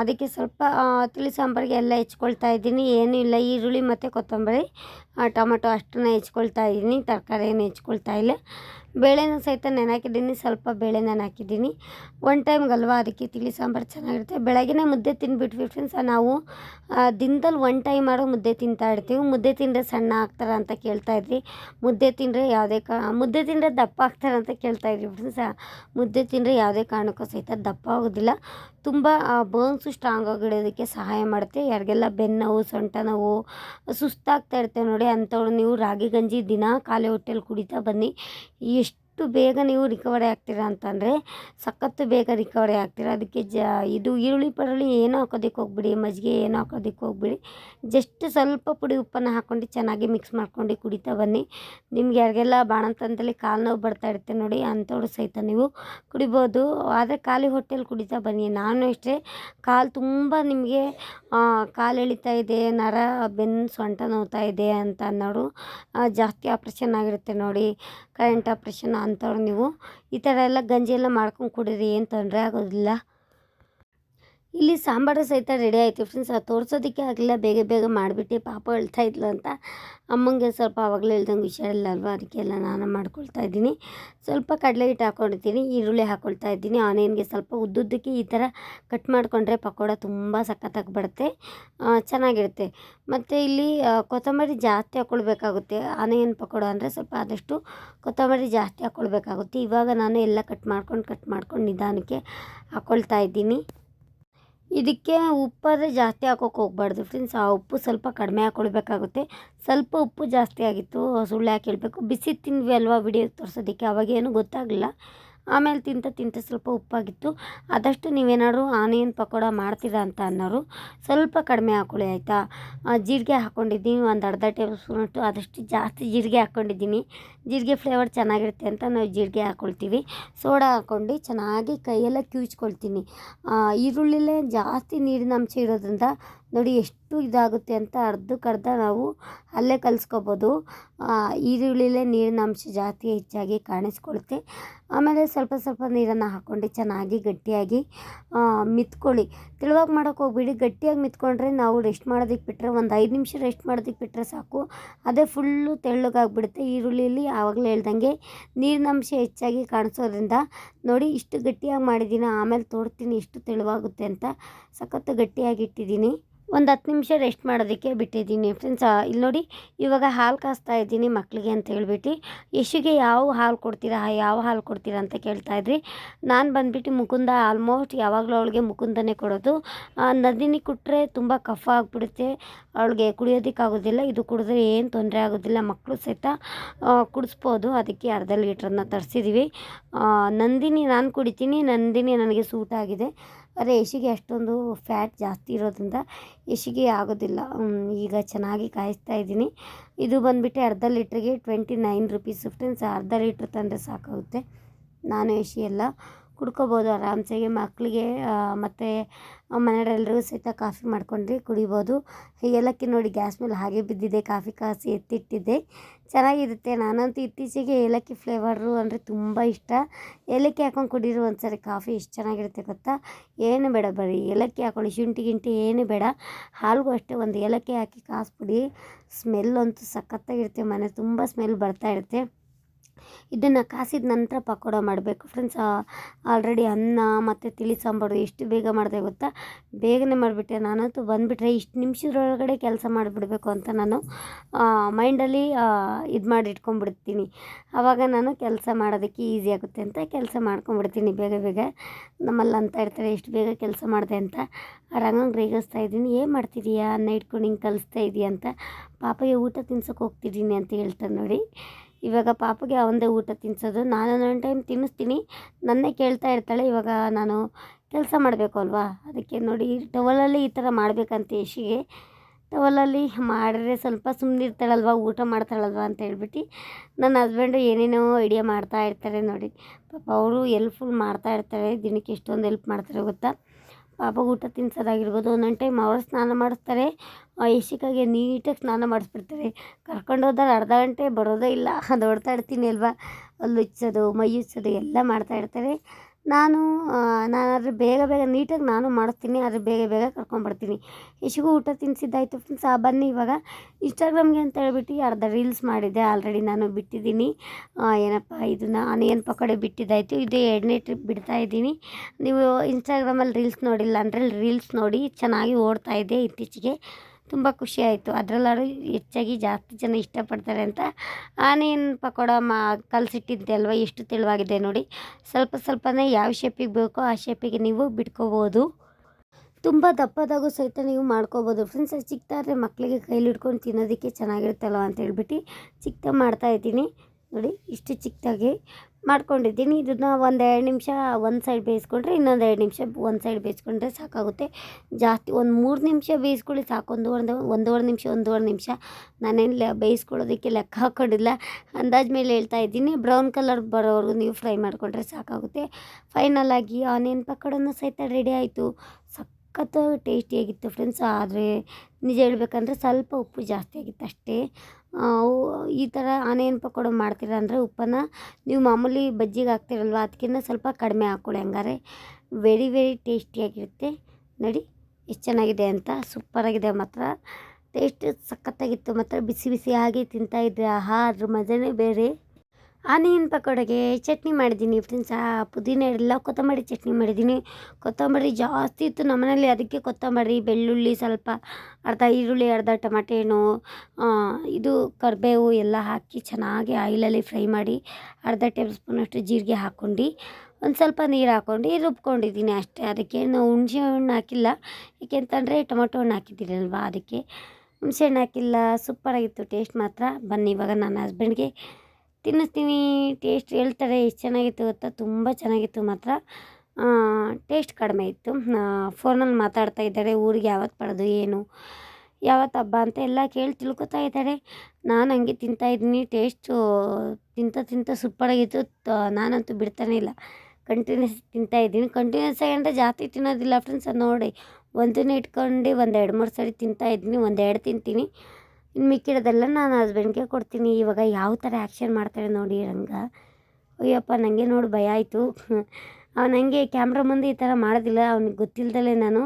ಅದಕ್ಕೆ ಸ್ವಲ್ಪ ತಿಳಿ ಸಾಂಬಾರಿಗೆ ಎಲ್ಲ ಹೆಚ್ಕೊಳ್ತಾ ಇದ್ದೀನಿ. ಏನೂ ಇಲ್ಲ, ಈರುಳ್ಳಿ ಮತ್ತು ಕೊತ್ತಂಬರಿ ಟೊಮೆಟೊ ಅಷ್ಟನ್ನ ಹೆಚ್ಕೊಳ್ತಾ ಇದ್ದೀನಿ. ತರಕಾರಿ ಏನು ಹೆಚ್ಕೊಳ್ತಾ ಇಲ್ಲ. ಬೇಳೆನೂ ಸಹಿತ ನೆನಾಕಿದ್ದೀನಿ, ಸ್ವಲ್ಪ ಬೇಳೆ ನೆನಾಕಿದ್ದೀನಿ. ಒನ್ ಟೈಮ್ಗಲ್ವಾ ಅದಕ್ಕೆ ತಿಳಿ ಸಾಂಬಾರು ಚೆನ್ನಾಗಿರುತ್ತೆ. ಬೆಳಗ್ಗೆನೇ ಮುದ್ದೆ ತಿಂದುಬಿಟ್ವಿ ಫ್ರೆಂಡ್ಸ್ ನಾವು ದಿನದಲ್ಲಿ ಒನ್ ಟೈಮ್ ಮಾಡೋ ಮುದ್ದೆ ತಿಂತಾ ಇರ್ತೀವಿ. ಮುದ್ದೆ ತಿಂದರೆ ಸಣ್ಣ ಆಗ್ತಾರ ಅಂತ ಕೇಳ್ತಾ ಇದ್ರಿ ಮುದ್ದೆ ತಿಂದರೆ ಯಾವುದೇ ಕಾ, ಮುದ್ದೆ ತಿಂದರೆ ದಪ್ಪ ಆಗ್ತಾರೆ ಅಂತ ಕೇಳ್ತಾ ಇದ್ರಿ ಫ್ರೆಂಡ್ಸ್ ಮುದ್ದೆ ತಿಂದರೆ ಯಾವುದೇ ಕಾರಣಕ್ಕೂ ಸಹಿತ ದಪ್ಪ ಆಗೋದಿಲ್ಲ. ತುಂಬ ಬೋನ್ಸು ಸ್ಟ್ರಾಂಗ್ ಆಗಿಡೋದಕ್ಕೆ ಸಹಾಯ ಮಾಡುತ್ತೆ. ಯಾರಿಗೆಲ್ಲ ಬೆನ್ನು ನೋವು ಸೊಂಟ ನೋವು ಸುಸ್ತಾಗ್ತಾ ಇರ್ತೇವೆ ನೋಡಿ ಅಂಥವ್ರು ನೀವು ರಾಗಿ ಗಂಜಿ ದಿನ ಖಾಲಿ ಹೊಟ್ಟೆಲಿ ಕುಡಿತಾ ಬನ್ನಿ. ಎಷ್ಟು ಎಷ್ಟು ಬೇಗ ನೀವು ರಿಕವರಿ ಆಗ್ತೀರಾ ಅಂತಂದರೆ ಸಖತ್ತು ಬೇಗ ರಿಕವರಿ ಆಗ್ತೀರಾ. ಅದಕ್ಕೆ ಜ, ಇದು ಈರುಳ್ಳಿ ಪರುಳ್ಳಿ ಏನೂ ಹಾಕೋದಕ್ಕೆ ಹೋಗ್ಬಿಡಿ, ಮಜ್ಜಿಗೆ ಏನೂ ಹಾಕೋದಕ್ಕೆ ಹೋಗ್ಬಿಡಿ. ಜಸ್ಟ್ ಸ್ವಲ್ಪ ಪುಡಿ ಉಪ್ಪನ್ನು ಹಾಕ್ಕೊಂಡು ಚೆನ್ನಾಗಿ ಮಿಕ್ಸ್ ಮಾಡ್ಕೊಂಡು ಕುಡಿತಾ ಬನ್ನಿ. ನಿಮ್ಗೆ ಯಾರಿಗೆಲ್ಲ ಬಾಣಂತಂದಲ್ಲಿ ಕಾಲು ನೋವು ಬರ್ತಾ ಇರುತ್ತೆ ನೋಡಿ, ಅಂಥವ್ರು ಸಹಿತ ನೀವು ಕುಡಿಬೋದು. ಆದರೆ ಖಾಲಿ ಹೊಟ್ಟೆಲಿ ಕುಡಿತಾ ಬನ್ನಿ. ನಾನು ಅಷ್ಟೇ ಕಾಲು ತುಂಬ ನಿಮಗೆ ಕಾಲು ಎಳಿತಾ ಇದೆ, ನರ, ಬೆನ್ನು ಸೊಂಟ ನೋವ್ತಾ ಇದೆ ಅಂತ ಅನ್ನೋರು ಜಾಸ್ತಿ ಆಪ್ರೇಷನ್ ಆಗಿರುತ್ತೆ ನೋಡಿ. ಕರೆಂಟ್ ಆಪ್ರೇಷನ್ ಅಂಥವ್ರು ನೀವು ಈ ಥರ ಎಲ್ಲ ಗಂಜಿ ಎಲ್ಲ ಮಾಡ್ಕೊಂಡು ಕುಡೀರಿ ಏನು ತೊಂದರೆ ಆಗೋದಿಲ್ಲ. ಇಲ್ಲಿ ಸಾಂಬಾರು ಸಹಿತ ರೆಡಿ ಆಯಿತು ಫ್ರೆಂಡ್ಸ್ ಅದು ತೋರಿಸೋದಕ್ಕೆ ಆಗಲಿಲ್ಲ. ಬೇಗ ಬೇಗ ಮಾಡಿಬಿಟ್ಟು. ಪಾಪ ಅಳ್ತಾ ಇದ್ಲು ಅಂತ. ಅಮ್ಮಂಗೆ ಸ್ವಲ್ಪ ಆವಾಗಲೇ ಹೇಳ್ದಂಗೆ ಹುಷಾರಿಲ್ಲ ಅಲ್ವಾ? ಅದಕ್ಕೆಲ್ಲ ನಾನು ಮಾಡ್ಕೊಳ್ತಾ ಇದ್ದೀನಿ. ಸ್ವಲ್ಪ ಕಡಲೆ ಹಿಟ್ಟು ಹಾಕ್ಕೊಂಡಿದ್ದೀನಿ ಈರುಳ್ಳಿ ಹಾಕ್ಕೊಳ್ತಾ ಇದ್ದೀನಿ. ಆನಿಯನ್ಗೆ ಸ್ವಲ್ಪ ಉದ್ದುದ್ದಕ್ಕೆ ಈ ಥರ ಕಟ್ ಮಾಡಿಕೊಂಡ್ರೆ ಪಕೋಡ ತುಂಬ ಸಖತ್ತಾಗಿ ಬರುತ್ತೆ ಚೆನ್ನಾಗಿರುತ್ತೆ. ಮತ್ತು ಇಲ್ಲಿ ಕೊತ್ತಂಬರಿ ಜಾಸ್ತಿ ಹಾಕ್ಕೊಳ್ಬೇಕಾಗುತ್ತೆ ಆನಿಯನ್ ಪಕೋಡ ಅಂದರೆ ಸ್ವಲ್ಪ ಆದಷ್ಟು ಕೊತ್ತಂಬರಿ ಜಾಸ್ತಿ ಹಾಕ್ಕೊಳ್ಬೇಕಾಗುತ್ತೆ ಇವಾಗ ನಾನು ಎಲ್ಲ ಕಟ್ ಮಾಡ್ಕೊಂಡು ಕಟ್ ಮಾಡ್ಕೊಂಡು ನಿಧಾನಕ್ಕೆ ಹಾಕ್ಕೊಳ್ತಾ ಇದ್ದೀನಿ. ಇದಕ್ಕೆ ಉಪ್ಪಾದರೆ ಜಾಸ್ತಿ ಹಾಕೋಕೆ ಹೋಗ್ಬಾರ್ದು ಫ್ರೆಂಡ್ಸ್ ಆ ಉಪ್ಪು ಸ್ವಲ್ಪ ಕಡಿಮೆ ಹಾಕ್ಕೊಳ್ಬೇಕಾಗುತ್ತೆ ಸ್ವಲ್ಪ ಉಪ್ಪು ಜಾಸ್ತಿ ಆಗಿತ್ತು ಸುಳ್ಳು ಯಾಕೆ ಹೇಳಬೇಕು? ಬಿಸಿ ತಿಂದ್ವಿ ಅಲ್ವಾ ವಿಡಿಯೋ ತೋರಿಸೋದಕ್ಕೆ, ಅವಾಗೇನು ಗೊತ್ತಾಗಲಿಲ್ಲ. ಆಮೇಲೆ ತಿಂತ ತಿಂತ ಸ್ವಲ್ಪ ಉಪ್ಪಾಗಿತ್ತು. ಆದಷ್ಟು ನೀವೇನಾದ್ರು ಆನಿಯನ್ ಪಕೋಡ ಮಾಡ್ತೀರಾ ಅಂತ ಅನ್ನೋರು ಸ್ವಲ್ಪ ಕಡಿಮೆ ಹಾಕ್ಕೊಳ್ಳಿ ಆಯಿತಾ? ಜೀರಿಗೆ ಹಾಕ್ಕೊಂಡಿದ್ದೀನಿ ಒಂದು ಅರ್ಧ ಟೇಬಲ್ ಸ್ಪೂನಷ್ಟು ಆದಷ್ಟು ಜಾಸ್ತಿ ಜೀರಿಗೆ ಹಾಕ್ಕೊಂಡಿದ್ದೀನಿ ಜೀರಿಗೆ ಫ್ಲೇವರ್ ಚೆನ್ನಾಗಿರುತ್ತೆ ಅಂತ ನಾವು ಜೀರಿಗೆ ಹಾಕ್ಕೊಳ್ತೀವಿ ಸೋಡಾ ಹಾಕ್ಕೊಂಡು ಚೆನ್ನಾಗಿ ಕೈಯೆಲ್ಲ ಕಿವುಚ್ಕೊಳ್ತೀನಿ ಆ, ಈರುಳ್ಳಿಲೇ ಜಾಸ್ತಿ ನೀರಿನ ಅಂಶ ಇರೋದ್ರಿಂದ ನೋಡಿ ಎಷ್ಟು ಇದಾಗುತ್ತೆ ಅಂತ ಅರ್ಧಕ್ಕರ್ಧ ನಾವು ಅಲ್ಲೇ ಕಲಿಸ್ಕೋಬೋದು. ಈರುಳ್ಳಿಲೇ ನೀರಿನ ಅಂಶ ಜಾಸ್ತಿ ಹೆಚ್ಚಾಗಿ ಕಾಣಿಸ್ಕೊಳುತ್ತೆ. ಆಮೇಲೆ ಸ್ವಲ್ಪ ಸ್ವಲ್ಪ ನೀರನ್ನು ಹಾಕ್ಕೊಂಡು ಚೆನ್ನಾಗಿ ಗಟ್ಟಿಯಾಗಿ ಮಿತ್ಕೊಳ್ಳಿ. ತೆಳುವಾಗಿ ಮಾಡೋಕೆ ಹೋಗ್ಬಿಡಿ. ಗಟ್ಟಿಯಾಗಿ ಮಿತ್ಕೊಂಡ್ರೆ ನಾವು ರೆಸ್ಟ್ ಮಾಡೋದಕ್ಕೆ ಬಿಟ್ಟರೆ ಒಂದು ಐದು ನಿಮಿಷ ರೆಸ್ಟ್ ಮಾಡೋದಕ್ಕೆ ಬಿಟ್ಟರೆ ಸಾಕು. ಅದೇ ಫುಲ್ಲು ತೆಳ್ಳಗಾಗ್ಬಿಡುತ್ತೆ. ಈರುಳ್ಳಿಯಲ್ಲಿ ಆವಾಗಲೇ ಹೇಳ್ದಂಗೆ ನೀರಿನ ಅಂಶ ಹೆಚ್ಚಾಗಿ ಕಾಣಿಸೋದ್ರಿಂದ ನೋಡಿ ಇಷ್ಟು ಗಟ್ಟಿಯಾಗಿ ಮಾಡಿದ್ದೀನಿ ಆಮೇಲೆ ತೋರ್ತೀನಿ ಎಷ್ಟು ತೆಳುವಾಗುತ್ತೆ ಅಂತ ಸಖತ್ತು ಗಟ್ಟಿಯಾಗಿ ಇಟ್ಟಿದ್ದೀನಿ. ಒಂದು ಹತ್ತು ನಿಮಿಷ ರೆಸ್ಟ್ ಮಾಡೋದಕ್ಕೆ ಬಿಟ್ಟಿದ್ದೀನಿ. ಫ್ರೆಂಡ್ಸ್ ಇಲ್ಲಿ ನೋಡಿ, ಇವಾಗ ಹಾಲು ಕಾಸ್ತಾ ಇದ್ದೀನಿ ಮಕ್ಕಳಿಗೆ ಅಂತ ಹೇಳ್ಬಿಟ್ಟು. ಯಶುಗೆ ಯಾವ ಹಾಲು ಕೊಡ್ತೀರಾ, ಯಾವ ಹಾಲು ಕೊಡ್ತೀರಾ ಅಂತ ಕೇಳ್ತಾ ಇದ್ರಿ. ನಾನು ಬಂದ್ಬಿಟ್ಟು ಮುಕುಂದ ಆಲ್ಮೋಸ್ಟ್ ಯಾವಾಗಲೂ ಅವಳಿಗೆ ಮುಕುಂದನೇ ಕೊಡೋದು. ನಂದಿನಿ ಕೊಟ್ಟರೆ ತುಂಬ ಕಫ ಆಗಿಬಿಡುತ್ತೆ. ಅವಳಿಗೆ ಕುಡಿಯೋದಕ್ಕಾಗೋದಿಲ್ಲ, ಇದು ಕುಡಿದ್ರೆ ಏನು ತೊಂದರೆ ಆಗೋದಿಲ್ಲ ಮಕ್ಕಳು ಸಹಿತ ಕುಡಿಸ್ಬೋದು. ಅದಕ್ಕೆ ಅರ್ಧ ಲೀಟ್ರನ್ನ ತರಿಸಿದ್ದೀವಿ ನಂದಿನಿ ನಾನು ಕುಡಿತೀನಿ, ನಂದಿನಿ ನನಗೆ ಸೂಟ್ ಆಗಿದೆ. ಆದರೆ ಯಶಿಗೆ ಅಷ್ಟೊಂದು ಫ್ಯಾಟ್ ಜಾಸ್ತಿ ಇರೋದ್ರಿಂದ ಯಶಿಗೆ ಆಗೋದಿಲ್ಲ. ಈಗ ಚೆನ್ನಾಗಿ ಕಾಯಿಸ್ತಾ ಇದ್ದೀನಿ. ಇದು ಬಂದುಬಿಟ್ಟು ಅರ್ಧ ಲೀಟ್ರಿಗೆ ಟ್ವೆಂಟಿ ನೈನ್ ರುಪೀಸ್ ಫ್ರೆಂಡ್ಸ್ ಅರ್ಧ ಲೀಟ್ರ್ ತಂದರೆ ಸಾಕಾಗುತ್ತೆ. ನಾನು ಯಶಿ ಎಲ್ಲ ಕುಡ್ಕೋಬೋದು ಆರಾಮ್ಸೆಗೆ ಮಕ್ಕಳಿಗೆ ಮತ್ತು ಮನೆಯವರೆಲ್ಲರಿಗೂ ಸಹಿತ ಕಾಫಿ ಮಾಡ್ಕೊಂಡ್ರೆ ಕುಡಿಬೋದು. ಏಲಕ್ಕಿ ನೋಡಿ ಗ್ಯಾಸ್ ಮೇಲೆ ಹಾಗೆ ಬಿದ್ದಿದೆ, ಕಾಫಿ ಕಾಸಿ ಎತ್ತಿಟ್ಟಿದ್ದೆ. ಚೆನ್ನಾಗಿರುತ್ತೆ. ನಾನಂತೂ ಇತ್ತೀಚೆಗೆ ಏಲಕ್ಕಿ ಫ್ಲೇವರು ಅಂದರೆ ತುಂಬ ಇಷ್ಟ. ಏಲಕ್ಕಿ ಹಾಕೊಂಡು ಕುಡಿರು ಒಂದ್ಸರಿ ಕಾಫಿ ಎಷ್ಟು ಚೆನ್ನಾಗಿರುತ್ತೆ ಗೊತ್ತಾ? ಏನು ಬೇಡ ಬರೀ ಏಲಕ್ಕಿ ಹಾಕೊಳ್ಳಿ ಶುಂಠಿ ಗಿಂಟಿ ಏನು ಬೇಡ. ಹಾಲಿಗೂ ಅಷ್ಟೇ ಒಂದು ಏಲಕ್ಕಿ ಹಾಕಿ ಕಾಸ್ಬಿಡಿ. ಸ್ಮೆಲ್ ಅಂತೂ ಸಖತ್ತಾಗಿರುತ್ತೆ ಮನೆ, ತುಂಬ ಸ್ಮೆಲ್ ಬರ್ತಾ ಇರುತ್ತೆ. ಇದನ್ನು ಕಾಸಿದ ನಂತರ ಪಕೋಡ ಮಾಡಬೇಕು. ಫ್ರೆಂಡ್ಸ್ ಆಲ್ರೆಡಿ ಅನ್ನ ಮತ್ತು ತಿಳಿ ಸಾಂಬಾರು ಎಷ್ಟು ಬೇಗ ಮಾಡಿದೆ ಗೊತ್ತಾ? ಬೇಗನೆ ಮಾಡಿಬಿಟ್ಟೆ. ನಾನಂತೂ ಬಂದುಬಿಟ್ರೆ ಇಷ್ಟು ನಿಮಿಷದೊಳಗಡೆ ಕೆಲಸ ಮಾಡಿಬಿಡ್ಬೇಕು ಅಂತ ನಾನು ಮೈಂಡಲ್ಲಿ ಇದು ಮಾಡಿ ಇಟ್ಕೊಂಡ್ಬಿಡ್ತೀನಿ. ಆವಾಗ ನಾನು ಕೆಲಸ ಮಾಡೋದಕ್ಕೆ ಈಸಿ ಆಗುತ್ತೆ ಅಂತ ಕೆಲಸ ಮಾಡ್ಕೊಂಬಿಡ್ತೀನಿ ಬೇಗ ಬೇಗ. ನಮ್ಮಲ್ಲಿ ಅಂತ ಇರ್ತಾರೆ, ಎಷ್ಟು ಬೇಗ ಕೆಲಸ ಮಾಡಿದೆ ಅಂತ? ರಂಗಂಗೆ ರೇಗಿಸ್ತಾ ಇದ್ದೀನಿ. ಏನು ಮಾಡ್ತಿದ್ದೀಯಾ ಅನ್ನ ಇಟ್ಕೊಂಡು ಹಿಂಗೆ ಕಲಿಸ್ತಾ ಇದೀಯ? ಅಂತ. ಪಾಪಗೆ ಊಟ ತಿನ್ಸೋಕೆ ಹೋಗ್ತಿದ್ದೀನಿ ಅಂತ ಹೇಳ್ತಾರೆ ನೋಡಿ. ಇವಾಗ ಪಾಪಗೆ ಅವಂದೇ ಊಟ ತಿನ್ನಿಸೋದು ನಾನು ಒಂದೊಂದು ಟೈಮ್ ತಿನ್ನಿಸ್ತೀನಿ. ನನ್ನೇ ಕೇಳ್ತಾ ಇರ್ತಾಳೆ. ಇವಾಗ ನಾನು ಕೆಲಸ ಮಾಡಬೇಕು ಅಲ್ವಾ? ಅದಕ್ಕೆ ನೋಡಿ ಟವಲಲ್ಲಿ ಈ ಥರ ಮಾಡಬೇಕಂತ ಯಶಿಗೆ. ಟವಲಲ್ಲಿ ಮಾಡಿದ್ರೆ ಸ್ವಲ್ಪ ಸುಮ್ಮನಿರ್ತಾಳಲ್ವ ಊಟ ಮಾಡ್ತಾಳಲ್ವ ಅಂತ ಹೇಳ್ಬಿಟ್ಟು ನನ್ನ ಹಸ್ಬೆಂಡು ಏನೇನೋ ಐಡಿಯಾ ಮಾಡ್ತಾ ಇರ್ತಾರೆ ನೋಡಿ. ಪಾಪ ಅವರು ಎಲ್ಪ್ಫುಲ್ ಮಾಡ್ತಾ ಇರ್ತಾರೆ. ದಿನಕ್ಕೆ ಎಷ್ಟೊಂದು ಹೆಲ್ಪ್ ಮಾಡ್ತಾರೆ ಗೊತ್ತಾ? ಪಾಪ ಊಟ ತಿನ್ಸೋದಾಗಿರ್ಬೋದು. ಒಂದೊಂದು ಟೈಮ್ ಅವರು ಸ್ನಾನ ಮಾಡಿಸ್ತಾರೆ. ಯಶಿಕಾಗೆ ನೀಟಾಗಿ ಸ್ನಾನ ಮಾಡಿಸ್ಬಿಡ್ತಾರೆ ಕರ್ಕೊಂಡು ಹೋದಾಗ ಅರ್ಧ ಗಂಟೆ ಬರೋದೇ ಇಲ್ಲ. ಅದು ಓಡ್ತಾ ಇರ್ತೀನಿ ಅಲ್ವಾ? ಅಲ್ಲಿ ಉಚ್ಚೋದು ಮೈ ಉಚ್ಚೋದು ಎಲ್ಲ ಮಾಡ್ತಾಯಿರ್ತಾರೆ ನಾನು ನಾನಾದರೆ ಬೇಗ ಬೇಗ ನೀಟಾಗಿ ನಾನು ಮಾಡಿಸ್ತೀನಿ. ಆದರೆ ಬೇಗ ಬೇಗ ಕರ್ಕೊಂಬರ್ತೀನಿ ಯಶಿಗೂ ಊಟ ತಿನ್ನಿಸಿದ್ದಾಯ್ತು ಫ್ರೆಂಡ್ಸ್ ಆ, ಬನ್ನಿ ಇವಾಗ. ಇನ್ಸ್ಟಾಗ್ರಾಮ್ಗೆ ಅಂತ ಹೇಳ್ಬಿಟ್ಟು ಅರ್ಧ ರೀಲ್ಸ್ ಮಾಡಿದ್ದೆ. ಆಲ್ರೆಡಿ ನಾನು ಬಿಟ್ಟಿದ್ದೀನಿ. ಏನಪ್ಪ ಇದು? ನಾನು ಆನಿಯನ್ ಪಕೋಡೆ ಬಿಟ್ಟಿದ್ದಾಯಿತು? ಇದು ಎರಡನೇ ಟ್ರಿಪ್ ಬಿಡ್ತಾ ಇದ್ದೀನಿ. ನೀವು ಇನ್ಸ್ಟಾಗ್ರಾಮಲ್ಲಿ ರೀಲ್ಸ್ ನೋಡಿಲ್ಲ ಅಂದರೆ ರೀಲ್ಸ್ ನೋಡಿ. ಚೆನ್ನಾಗಿ ಓಡ್ತಾ ಇದೆ ಇತ್ತೀಚೆಗೆ. ತುಂಬ ಖುಷಿ ಆಯಿತು. ಅದರಲ್ಲಾರು ಹೆಚ್ಚಾಗಿ ಜಾಸ್ತಿ ಜನ ಇಷ್ಟಪಡ್ತಾರೆ ಅಂತ. ಆನಿಯನ್ ಪಕೋಡ ಮಾ, ಕಲಸಿಟ್ಟಿದ್ದೆ ಅಲ್ವಾ? ಎಷ್ಟು ತೆಳುವಾಗಿದೆ ನೋಡಿ. ಸ್ವಲ್ಪ ಸ್ವಲ್ಪನೇ ಯಾವ ಶೇಪಿಗೆ ಬೇಕೋ ಆ ಶೇಪಿಗೆ ನೀವು ಬಿಟ್ಕೋಬೋದು. ತುಂಬ ದಪ್ಪದಾಗೂ ಸಹಿತ ನೀವು ಮಾಡ್ಕೋಬೋದು. ಫ್ರೆಂಡ್ಸ್ ಚಿಕ್ಕದಾದ್ರೆ ಮಕ್ಕಳಿಗೆ ಕೈಲಿ ಹಿಡ್ಕೊಂಡು ತಿನ್ನೋದಕ್ಕೆ ಚೆನ್ನಾಗಿರುತ್ತಲ್ವ ಅಂತ ಹೇಳ್ಬಿಟ್ಟು ಮಾಡ್ತಾ ಇದ್ದೀನಿ. ನೋಡಿ, ಇಷ್ಟು ಚಿಕ್ಕದಾಗಿ ಮಾಡ್ಕೊಂಡಿದ್ದೀನಿ. ಇದನ್ನು ಒಂದು ಎರಡು ನಿಮಿಷ ಒಂದು ಸೈಡ್ ಬೇಯಿಸ್ಕೊಂಡ್ರೆ ಇನ್ನೊಂದು ಎರಡು ನಿಮಿಷ ಒಂದು ಸೈಡ್ ಬೇಯಿಸ್ಕೊಂಡ್ರೆ ಸಾಕಾಗುತ್ತೆ. ಜಾಸ್ತಿ ಒಂದು ಮೂರು ನಿಮಿಷ ಬೇಯಿಸ್ಕೊಳ್ಳಿ ಸಾಕು. ಒಂದು ಒಂದು ಒಂದೂವರೆ ನಿಮಿಷ ಒಂದೂವರೆ ನಿಮಿಷ. ನಾನೇನು ಲೆ, ಬೇಯಿಸ್ಕೊಳ್ಳೋದಕ್ಕೆ ಲೆಕ್ಕ ಹಾಕ್ಕೊಂಡಿಲ್ಲ ಅಂದಾಜು ಮೇಲೆ ಹೇಳ್ತಾ ಇದ್ದೀನಿ. ಬ್ರೌನ್ ಕಲರ್ ಬರೋವರೆಗೂ ನೀವು ಫ್ರೈ ಮಾಡಿಕೊಂಡ್ರೆ ಸಾಕಾಗುತ್ತೆ. ಫೈನಲ್ ಆಗಿ ಆನಿಯನ್ ಪಕ್ಕಡನ್ನು ಸಹಿತ ರೆಡಿ ಆಯಿತು. ಸಖತ್ತು ಟೇಸ್ಟಿಯಾಗಿತ್ತು ಫ್ರೆಂಡ್ಸ್. ಆದರೆ ನಿಜ ಹೇಳ್ಬೇಕಂದ್ರೆ ಸ್ವಲ್ಪ ಉಪ್ಪು ಜಾಸ್ತಿ ಆಗಿತ್ತು ಅಷ್ಟೇ. ಈ ಥರ ಆನಿಯನ್ ಪಕೋಡ ಮಾಡ್ತೀರ ಅಂದರೆ ಉಪ್ಪನ್ನು ನೀವು ಮಾಮೂಲಿ ಬಜ್ಜಿಗೆ ಹಾಕ್ತೀರಲ್ವ ಅದಕ್ಕಿಂತ ಸ್ವಲ್ಪ ಕಡಿಮೆ ಹಾಕ್ಕೊಳ್ಳಿ ಹಂಗಾರೆ. ವೆರಿ ವೆರಿ ಟೇಸ್ಟಿಯಾಗಿರುತ್ತೆ. ನೋಡಿ, ಎಷ್ಟು ಚೆನ್ನಾಗಿದೆ ಅಂತ ಸೂಪರಾಗಿದೆ ಮಾತ್ರ. ಟೇಸ್ಟ್ ಸಖತ್ತಾಗಿತ್ತು ಮಾತ್ರ. ಬಿಸಿ ಬಿಸಿ ಹಾಗೆ ತಿಂತಾಯಿದ್ರೆ ಆಹಾ ಅದ್ರ ಮಜನೇ ಬೇರೆ. ಆನಿಯನ್ ಪಕೋಡಗೆ ಚಟ್ನಿ ಮಾಡಿದ್ದೀನಿ ಫ್ರೆಂಡ್ಸ್. ಪುದೀನ ಎಲ್ಲ ಕೊತ್ತಂಬರಿ ಚಟ್ನಿ ಮಾಡಿದ್ದೀನಿ. ಕೊತ್ತಂಬರಿ ಜಾಸ್ತಿ ಇತ್ತು ನಮ್ಮನೇಲಿ ಅದಕ್ಕೆ ಕೊತ್ತಂಬರಿ, ಬೆಳ್ಳುಳ್ಳಿ ಸ್ವಲ್ಪ ಅರ್ಧ ಈರುಳ್ಳಿ, ಅರ್ಧ ಟಮಾಟೆ ಹಣ್ಣು ಇದು ಕರಿಬೇವು ಎಲ್ಲ ಹಾಕಿ ಚೆನ್ನಾಗಿ ಆಯಿಲಲ್ಲಿ ಫ್ರೈ ಮಾಡಿ ಅರ್ಧ ಟೇಬಲ್ ಸ್ಪೂನಷ್ಟು ಜೀರಿಗೆ ಹಾಕ್ಕೊಂಡು ಒಂದು ಸ್ವಲ್ಪ ನೀರು ಹಾಕ್ಕೊಂಡು ರುಬ್ಕೊಂಡಿದ್ದೀನಿ ಅಷ್ಟೇ. ಅದಕ್ಕೇನು ಹುಣಸೆ ಹಣ್ಣು ಹಾಕಿಲ್ಲ. ಏಕೆಂತಂದರೆ ಟೊಮೊಟೊ ಹಣ್ಣು ಹಾಕಿದ್ದೀರಲ್ವ, ಅದಕ್ಕೆ ಹುಣಸೆ ಹಣ್ಣು ಹಾಕಿಲ್ಲ. ಸೂಪರಾಗಿತ್ತು, ಟೇಸ್ಟ್ ಮಾತ್ರ. ಬನ್ನಿ, ಇವಾಗ ನನ್ನ ಹಸ್ಬೆಂಡ್ಗೆ ತಿನ್ನಿಸ್ತೀನಿ ಟೇಸ್ಟ್ ಹೇಳ್ತಾರೆ, ಎಷ್ಟು ಚೆನ್ನಾಗಿತ್ತು ಗೊತ್ತಾ? ತುಂಬ ಚೆನ್ನಾಗಿತ್ತು ಮಾತ್ರ. ಟೇಸ್ಟ್ ಕಡಿಮೆ ಇತ್ತು. ಫೋನಲ್ಲಿ ಮಾತಾಡ್ತಾ ಇದ್ದಾರೆ, ಊರಿಗೆ ಯಾವತ್ತು ಪಡೆದು ಏನು ಯಾವತ್ತು ಹಬ್ಬ ಅಂತ ಎಲ್ಲ ಕೇಳಿ ತಿಳ್ಕೊತಾ ಇದ್ದಾರೆ. ನಾನು ಹಂಗೆ ತಿಂತಾಯಿದ್ದೀನಿ ಟೇಸ್ಟು ತಿಂತ ತಿಂತ ಸೂಪರಾಗಿತ್ತು ನಾನಂತೂ ಬಿಡ್ತಾನೆ ಇಲ್ಲ. ಕಂಟಿನ್ಯೂಸ್ ತಿಂತಾಯಿದ್ದೀನಿ ಕಂಟಿನ್ಯೂಸ್ ಆಗಿ ಅಂದರೆ ಜಾಸ್ತಿ ತಿನ್ನೋದಿಲ್ಲ ಫ್ರೆಂಡ್ಸ್ ನೋಡಿ. ಒಂದನ್ನೇ ಇಟ್ಕೊಂಡು ಒಂದು ಎರಡು ಮೂರು ಸರಿ ತಿಂತಾಯಿದ್ದೀನಿ ಒಂದು ತಿಂತೀನಿ. ಇನ್ನು ಮಿಕ್ಕಿರೋದೆಲ್ಲ ನಾನು ಹಸ್ಬೆಂಡ್ಗೆ ಕೊಡ್ತೀನಿ. ಇವಾಗ ಯಾವ ಥರ ಆ್ಯಕ್ಷನ್ ಮಾಡ್ತಾರೆ ನೋಡಿ ರಂಗ ಅಯ್ಯಪ್ಪ ನನಗೆ ನೋಡಿ, ಭಯ ಆಯಿತು. [laughs] ಅವನು ಹಂಗೆ ಕ್ಯಾಮ್ರಾ ಮುಂದೆ ಈ ಥರ ಮಾಡೋದಿಲ್ಲ. ಅವ್ನಿಗೆ ಗೊತ್ತಿಲ್ಲದಲ್ಲೇ ನಾನು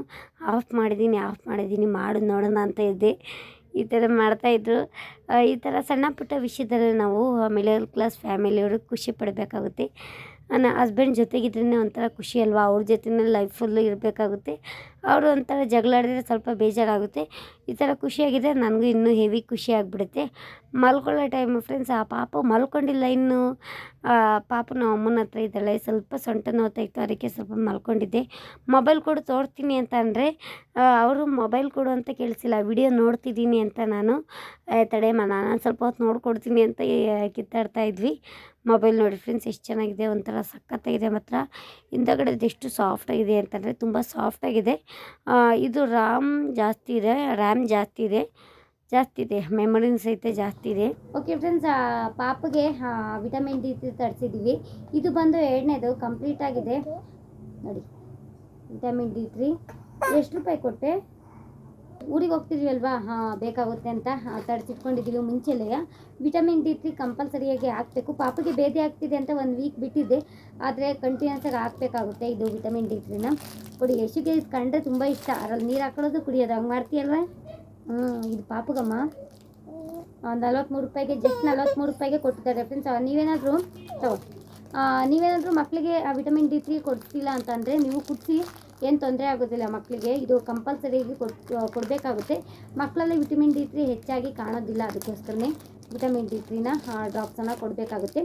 ಆಫ್ ಮಾಡಿದ್ದೀನಿ ಆಫ್ ಮಾಡಿದ್ದೀನಿ ಮಾಡು, ನೋಡೋಣ ಅಂತ ಇದ್ದೆ. ಈ ಥರ ಮಾಡ್ತಾಯಿದ್ರು ಈ ಥರ ಸಣ್ಣ ಪುಟ್ಟ ವಿಷಯದಲ್ಲಿ ನಾವು ಮಿಡಲ್ ಕ್ಲಾಸ್ ಫ್ಯಾಮಿಲಿಯವರು ಖುಷಿ ಪಡಬೇಕಾಗುತ್ತೆ. ನನ್ನ ಹಸ್ಬೆಂಡ್ ಜೊತೆಗಿದ್ರೇ ಒಂಥರ ಖುಷಿ ಅಲ್ವಾ? ಅವ್ರ ಜೊತೆನೇ ಲೈಫ್ ಫುಲ್ಲು ಇರಬೇಕಾಗುತ್ತೆ. ಅವರು ಒಂಥರ ಜಗಳಾಡಿದ್ರೆ ಸ್ವಲ್ಪ ಬೇಜಾರಾಗುತ್ತೆ. ಈ ಥರ ಖುಷಿಯಾಗಿದ್ದರೆ ನನಗೂ ಇನ್ನೂ ಹೆವಿ ಖುಷಿ ಆಗಿಬಿಡುತ್ತೆ. ಮಲ್ಕೊಳ್ಳೋ ಟೈಮ್ ಫ್ರೆಂಡ್ಸ್ ಆ ಪಾಪು ಮಲ್ಕೊಂಡಿಲ್ಲ ಇನ್ನೂ. ಪಾಪ ನಮ್ಮ ಅಮ್ಮನ ಹತ್ರ ಇದ್ದಾಳೆ. ಸ್ವಲ್ಪ ಸೊಂಟ ನೋವ್ತಾ ಇತ್ತು ಅದಕ್ಕೆ ಸ್ವಲ್ಪ ಮಲ್ಕೊಂಡಿದ್ದೆ. ಮೊಬೈಲ್ ಕೊಡು ತೋರ್ತೀನಿ ಅಂತ ಅಂದರೆ ಅವರು ಮೊಬೈಲ್ ಕೊಡು ಅಂತ ಕೇಳಿಸಿಲ್ಲ. ವಿಡಿಯೋ ನೋಡ್ತಿದ್ದೀನಿ ಅಂತ ನಾನು. ತಡೆ ನಾನು ಸ್ವಲ್ಪ ಹೊತ್ತು ನೋಡ್ಕೊಡ್ತೀನಿ ಅಂತ ಕಿತ್ತಾಡ್ತಾ ಇದ್ವಿ. ಮೊಬೈಲ್ ನೋಡಿ ಫ್ರೆಂಡ್ಸ್, ಎಷ್ಟು ಚೆನ್ನಾಗಿದೆ, ಒಂಥರ ಸಖತ್ತಾಗಿದೆ. ಮಾತ್ರ ಹಿಂದಗಡೆ ಎಷ್ಟು ಸಾಫ್ಟಾಗಿದೆ ಅಂತಂದರೆ ತುಂಬ ಸಾಫ್ಟಾಗಿದೆ ಇದು ರಾಮ್ ಜಾಸ್ತಿ ಇದೆ ರ್ಯಾಮ್ ಜಾಸ್ತಿ ಇದೆ ಜಾಸ್ತಿ ಇದೆ. ಮೆಮೊರಿನ ಸಹಿತ ಜಾಸ್ತಿ ಇದೆ. ಓಕೆ ಫ್ರೆಂಡ್ಸ್ ಪಾಪಗೆ ವಿಟಮಿನ್ ಡಿ ತರಿಸಿದ್ದೀವಿ ಇದು ಬಂದು ಎರಡನೇದು ಕಂಪ್ಲೀಟ್ ಆಗಿದೆ. ನೋಡಿ ವಿಟಮಿನ್ ಡಿ ತ್ರೀ ಎಷ್ಟು ರೂಪಾಯಿ ಕೊಟ್ಟೆ? ಊರಿಗೆ ಹೋಗ್ತಿದ್ವಿ ಅಲ್ವಾ ಹಾಂ, ಬೇಕಾಗುತ್ತೆ ಅಂತ ತರಿಸಿಟ್ಕೊಂಡಿದ್ದೀವಿ ಮುಂಚೆಲೇ. ವಿಟಮಿನ್ ಡಿ ತ್ರೀ ಕಂಪಲ್ಸರಿಯಾಗಿ ಹಾಕಬೇಕು. ಪಾಪಿಗೆ ಬೇದಿ ಆಗ್ತಿದೆ ಅಂತ ಒಂದು ವೀಕ್ ಬಿಟ್ಟಿದ್ದೆ ಆದರೆ ಕಂಟಿನ್ಯೂಸ್ ಆಗಿ ಹಾಕಬೇಕಾಗುತ್ತೆ ಇದು ವಿಟಮಿನ್ ಡಿ ತ್ರೀನ. ಕೊಡಿ, ಯಶುಗೆ ಇದು ಕಂಡ್ರೆ ತುಂಬ ಇಷ್ಟ. ಅದ್ರಲ್ಲಿ ನೀರು ಹಾಕೊಳ್ಳೋದು ಕುಡಿಯೋದು. ಹಂಗೆ ಮಾಡ್ತೀಯಲ್ವ? ಹ್ಞೂ ಇದು ಪಾಪಗಮ್ಮ. ನಲ್ವತ್ತ್ಮೂರು ರೂಪಾಯಿಗೆ ಜಸ್ಟ್ ನಲ್ವತ್ತ್ಮೂರು ರೂಪಾಯಿಗೆ ಕೊಟ್ಟಿದ್ದಾರೆ ಫ್ರೆಂಡ್ಸ್ ನೀವೇನಾದರೂ, ತಗೋ. ನೀವೇನಾದರೂ ಮಕ್ಕಳಿಗೆ ವಿಟಮಿನ್ ಡಿ ತ್ರೀ ಕೊಡ್ತಿಲ್ಲ ಅಂತಂದರೆ ನೀವು ಕುಡಿಸಿ. ಏನು ತೊಂದರೆ ಆಗೋದಿಲ್ಲ ಮಕ್ಕಳಿಗೆ ಇದು ಕಂಪಲ್ಸರಿಯಾಗಿ ಕೊಟ್ಟು ಕೊಡಬೇಕಾಗುತ್ತೆ. ಮಕ್ಕಳಲ್ಲಿ ವಿಟಮಿನ್ ಡಿ ತ್ರೀ ಹೆಚ್ಚಾಗಿ ಕಾಣೋದಿಲ್ಲ ಅದಕ್ಕೋಸ್ಕರನೇ ವಿಟಮಿನ್ ಡಿ ತ್ರೀನ ಡ್ರಾಪ್ಸನ್ನು ಕೊಡಬೇಕಾಗುತ್ತೆ.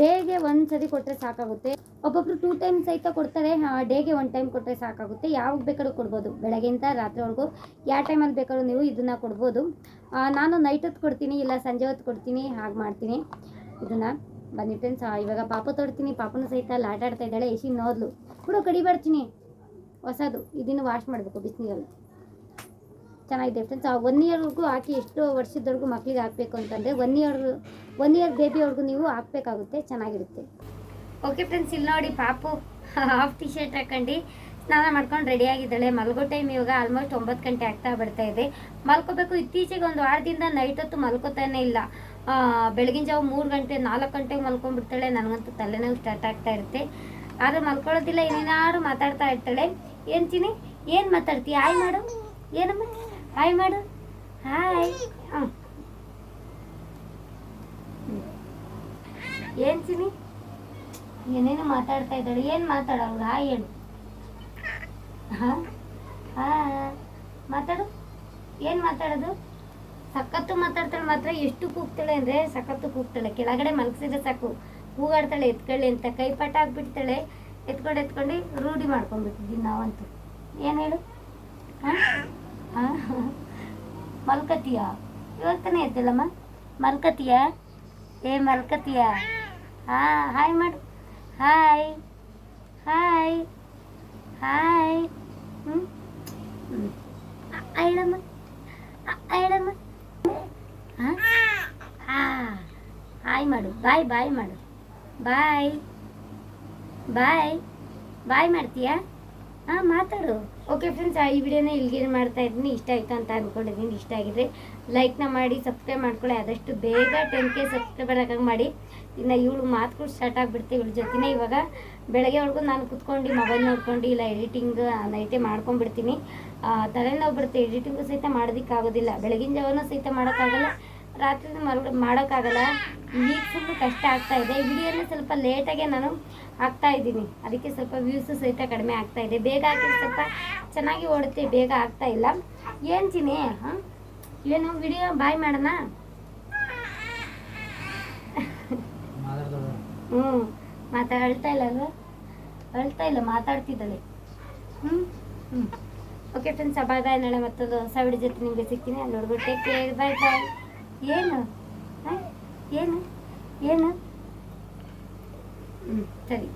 ಡೇಗೆ ಒಂದು ಸರಿ ಕೊಟ್ಟರೆ ಸಾಕಾಗುತ್ತೆ. ಒಬ್ಬೊಬ್ಬರು ಟೂ ಟೈಮ್ ಸಹಿತ ಕೊಡ್ತಾರೆ ಡೇಗೆ ಒನ್ ಟೈಮ್ ಕೊಟ್ಟರೆ ಸಾಕಾಗುತ್ತೆ. ಯಾವಾಗ ಬೇಕಾದ್ರೂ ಕೊಡ್ಬೋದು. ಬೆಳಗ್ಗೆಯಿಂದ ರಾತ್ರಿವರೆಗೂ ಯಾವ ಟೈಮಲ್ಲಿ ಬೇಕಾದ್ರೂ ನೀವು ಇದನ್ನು ಕೊಡ್ಬೋದು. ನಾನು ನೈಟ್ ಹೊತ್ತು ಕೊಡ್ತೀನಿ, ಇಲ್ಲ ಸಂಜೆ ಹೊತ್ತು ಕೊಡ್ತೀನಿ, ಹಾಗೆ ಮಾಡ್ತೀನಿ. ಇದನ್ನು ಬನ್ನಿ ಫ್ರೆಂಡ್ಸ್ ಇವಾಗ ಪಾಪ ತೊಡ್ತೀನಿ, ಪಾಪನ ಸಹಿತ ಅಲ್ಲಿ ಆಟ ಆಡ್ತಾ ಇದ್ದಾಳೆ ಎಸಿ ನೋದ್ಲು. ಕೂಡ, ಕಡಿಬಾರ್ತೀನಿ. ಹೊಸದು, ಇದನ್ನು ವಾಶ್ ಮಾಡಬೇಕು ಬಿಸಿನೀರಲ್ಲಿ. ಚೆನ್ನಾಗಿದೆ ಫ್ರೆಂಡ್ಸ್ ಆ ಒನ್ ಇಯರ್ವರೆಗೂ ಹಾಕಿ ಎಷ್ಟು ವರ್ಷದವರೆಗೂ ಮಕ್ಕಳಿಗೆ ಹಾಕಬೇಕು ಅಂತಂದರೆ ಒನ್ ಇಯರ್ ಒನ್ ಇಯರ್ ಬೇಬಿಯವ್ರಿಗೂ ನೀವು ಹಾಕಬೇಕಾಗುತ್ತೆ, ಚೆನ್ನಾಗಿರುತ್ತೆ. ಓಕೆ ಫ್ರೆಂಡ್ಸ್ ಇಲ್ಲಿ ನೋಡಿ ಪಾಪು ಹಾಫ್ ಟಿ ಶರ್ಟ್ ಹಾಕೊಂಡು ಸ್ನಾನ ಮಾಡ್ಕೊಂಡು ರೆಡಿಯಾಗಿದ್ದಾಳೆ ಮಲ್ಗೋ ಟೈಮ್ ಇವಾಗ ಆಲ್ಮೋಸ್ಟ್ ಒಂಬತ್ತು ಗಂಟೆ ಆಗ್ತಾ ಬರ್ತಾ ಇದೆ. ಮಲ್ಕೋಬೇಕು. ಇತ್ತೀಚೆಗೆ ಒಂದು ವಾರದಿಂದ ನೈಟ್ ಹೊತ್ತು ಮಲ್ಕೋತಾನೆ ಇಲ್ಲ. ಬೆಳಗಿನ ಜಾವ ಮೂರು ಗಂಟೆ, ನಾಲ್ಕು ಗಂಟೆಗೆ ಮಲ್ಕೊಂಡ್ಬಿಡ್ತಾಳೆ. ನನಗಂತೂ ತಲೆನೋವು ಸ್ಟಾರ್ಟ್ ಆಗ್ತಾ ಇರುತ್ತೆ. ಆದ್ರೆ ಮಲ್ಕೊಳ್ಳೋದಿಲ್ಲ ಏನೇನಾದ್ರು ಮಾತಾಡ್ತಾ ಇರ್ತಾಳೆ. ಏನ್ ಚಿನಿ ಏನ್ ಮಾತಾಡ್ತೀಯ? ಹಾಯ್ ಮಾಡು. ಏನಮ್ಮ? ಹಾಯ್ ಮಾಡು. ಹಾಯ್. ಏನ್ ಚಿನಿ ಏನೇನು ಮಾತಾಡ್ತಾ ಇದ್ದಾಳೆ. ಏನು ಅವ್ಳು? ಹಾಯ್ ಹೇಳು. ಮಾತಾಡು. ಏನು ಮಾತಾಡೋದು? ಸಖತ್ತು ಮಾತಾಡ್ತಾಳೆ ಮಾತ್ರ. ಎಷ್ಟು ಕೂಗ್ತಾಳೆ ಅಂದ್ರೆ ಸಖತ್ತು ಕೂಗ್ತಾಳೆ. ಕೆಳಗಡೆ ಮಲಗಿಸಿದ್ರೆ ಸಾಕು. ಕೂಗಾಡ್ತಾಳೆ ಎತ್ಕೊಳ್ಳಿ ಅಂತ ಕೈ ಪಟ ಹಾಕ್ಬಿಡ್ತಾಳೆ ಎತ್ಕೊಂಡು ಎತ್ಕೊಂಡು ರೂಢಿ ಮಾಡ್ಕೊಂಡ್ಬಿಟ್ಟಿದ್ದೀವಿ ನಾವಂತೂ. ಏನು ಹೇಳು? ಹಾಂ? ಹಾಂ? ಮಲ್ಕತಿಯಾ? ಇವಾಗ ತಾನೇ ಎದ್ದಲ್ಲಮ್ಮ ಮಲ್ಕತಿಯಾ? ಏ ಮಲ್ಕತಿಯ? ಹಾಂ ಹಾಯ್ ಮಾಡು. ಹಾಯ್. ಹಾಯ್. ಹಾಯ್. ಹ್ಞೂ ಹ್ಞೂ ಹೇಳಮ್ಮ ಹೇಳಮ್ಮ ಹಾಂ ಹಾಂ? ಹಾಯ್ ಮಾಡು. ಬಾಯ್ ಬಾಯ್ ಮಾಡು. ಬಾಯ್. ಬಾಯ್. ಬಾಯ್ ಮಾಡ್ತೀಯಾ? ಹಾಂ, ಮಾತಾಡು. ಓಕೆ ಫ್ರೆಂಡ್ಸ್ ಈ ವಿಡಿಯೋನ ಇಲ್ಲಿಗೆ ಮಾಡ್ತಾ ಇದ್ದೀನಿ. ಇಷ್ಟ ಆಯಿತು ಅಂತ ಅಂದ್ಕೊಂಡಿದ್ದೀನಿ ಇಷ್ಟ ಆಗಿದ್ರೆ ಲೈಕ್ನ ಮಾಡಿ ಸಬ್ಸ್ಕ್ರೈಬ್ ಮಾಡ್ಕೊಳ್ಳಿ. ಆದಷ್ಟು ಬೇಗ ಟೆನ್ ಕೆ ಸಬ್ಸ್ಕ್ರೈಬರ್ ಆಗಾಗ ಮಾಡಿ. ಇನ್ನು ಇವಳು ಮಾತುಗಳು ಸ್ಟಾರ್ಟ್ ಆಗಿಬಿಡ್ತೀವಿ ಇವಳ ಜೊತೆನೇ. ಇವಾಗ ಬೆಳಗ್ಗೆವರೆಗೂ ನಾನು ಕುತ್ಕೊಂಡು ಮೊಬೈಲ್ ನೋಡ್ಕೊಂಡು, ಇಲ್ಲ ಎಡಿಟಿಂಗ್ ನೈಟೇ ಮಾಡ್ಕೊಂಡ್ಬಿಡ್ತೀನಿ. ತಲೆನೋವು ಬರುತ್ತೆ. ಎಡಿಟಿಂಗು ಸಹಿತ ಮಾಡೋದಕ್ಕಾಗೋದಿಲ್ಲ. ಬೆಳಗಿನ ಜಾವನೂ ಸಹಿತ ಮಾಡೋಕ್ಕಾಗಲ್ಲ. ರಾತ್ರಿ ಮಾಡೋಕ್ಕಾಗಲ್ಲ. ಈಗ ಫುಲ್ಲು ಕಷ್ಟ ಆಗ್ತಾ ಇದೆ. ವಿಡಿಯೋನ ಸ್ವಲ್ಪ ಲೇಟಾಗೆ ನಾನು ಹಾಕ್ತಾ ಇದ್ದೀನಿ. ಅದಕ್ಕೆ ಸ್ವಲ್ಪ ವ್ಯೂಸು ಸಹಿತ ಕಡಿಮೆ ಆಗ್ತಾ ಇದೆ. ಬೇಗ ಹಾಕಿ ಸ್ವಲ್ಪ ಚೆನ್ನಾಗಿ ಓಡುತ್ತೆ. ಬೇಗ ಆಗ್ತಾ ಇಲ್ಲ. ಏನು ಚಿನಿ ಏನು? ವಿಡಿಯೋ ಬಾಯ್ ಮಾಡೋಣ? ಹ್ಞೂ ಮಾತಾ ಅಳ್ತಾ ಇಲ್ಲ ಅಲ್ವಾ? ಅಳ್ತಾ ಇಲ್ಲ. ಮಾತಾಡ್ತಿದ್ದಾಳೆ. ಹ್ಞೂ ಹ್ಞೂ ಓಕೆ ಫ್ರೆಂಡ್ಸ್ ಅವಾಗ ನಾಳೆ ಮತ್ತೊಂದು ಹೊಸ ವಿಡಿಯೋ ಜೊತೆ ನಿಮಗೆ ಸಿಗ್ತೀನಿ. ಅಲ್ಲಿ ಟೇಕ್ ಕೇರ್ ಬಾಯ್ ಬಾಯ್ ಏನು ಹಾಂ ಏನು ಏನು ಹ್ಞೂ ಸರಿ